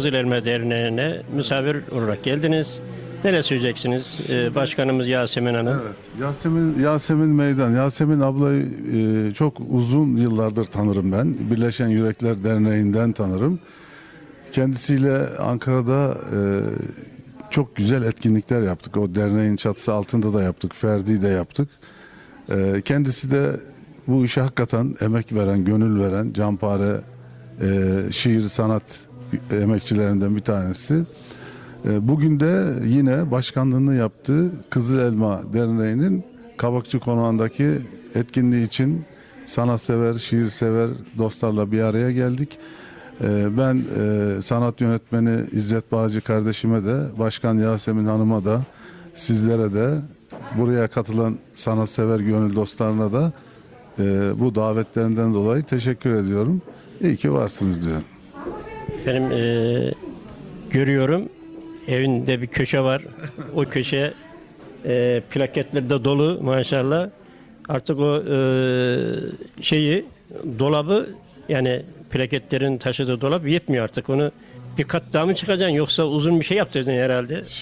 Kızıl Elma Derneği'ne misafir olarak geldiniz. Neler söyleyeceksiniz e, Başkanımız Yasemin Hanım? Evet. Yasemin Yasemin Meydan. Yasemin ablayı e, çok uzun yıllardır tanırım ben. Birleşen Yürekler Derneği'nden tanırım. Kendisiyle Ankara'da e, çok güzel etkinlikler yaptık. O derneğin çatısı altında da yaptık. Ferdi de yaptık. E, kendisi de bu işe hakikaten emek veren, gönül veren, canpare e, şiir sanat emekçilerinden bir tanesi. E, Bugün de yine başkanlığını yaptığı Kızıl Elma Derneği'nin Kabakçı Konağı'ndaki etkinliği için sanatsever, şiirsever dostlarla bir araya geldik. E, Ben e, sanat yönetmeni İzzet Bağcı kardeşime de, Başkan Yasemin Hanım'a da, sizlere de, buraya katılan sanatsever gönül dostlarına da bu davetlerinden dolayı teşekkür ediyorum. İyi ki varsınız diyorum. Benim e, görüyorum evinde bir köşe var. O köşe e, plaketlerle dolu maşallah. Artık o e, şeyi dolabı yani plaketlerin taşıdığı dolap yetmiyor artık. Onu bir kat daha mı çıkacaksın yoksa uzun bir şey yaptıracaksın herhalde.